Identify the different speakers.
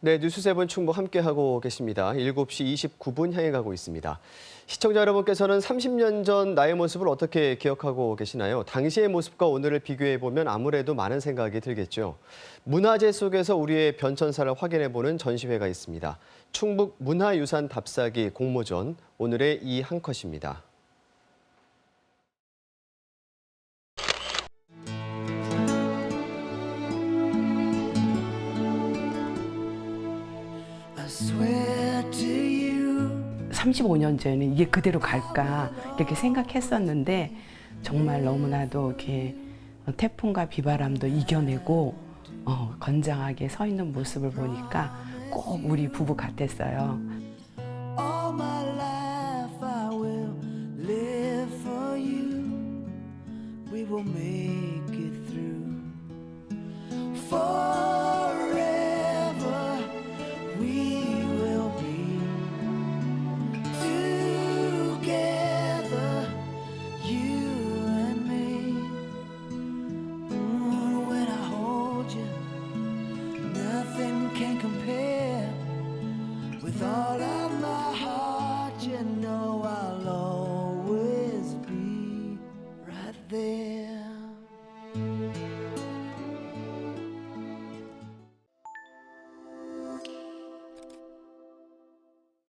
Speaker 1: 네, 뉴스 세븐 충북 함께하고 계십니다. 7시 29분 향해 가고 있습니다. 시청자 여러분께서는 30년 전 나의 모습을 어떻게 기억하고 계시나요? 당시의 모습과 오늘을 비교해 보면 아무래도 많은 생각이 들겠죠. 문화재 속에서 우리의 변천사를 확인해 보는 전시회가 있습니다. 충북 문화유산 답사기 공모전 오늘의 이 한 컷입니다.
Speaker 2: 35년 전에 이게 그대로 갈까 이렇게 생각했었는데 정말 너무나도 이렇게 태풍과 비바람도 이겨내고 어, 건장하게 서 있는 모습을 보니까 꼭 우리 부부 같았어요.
Speaker 3: We will make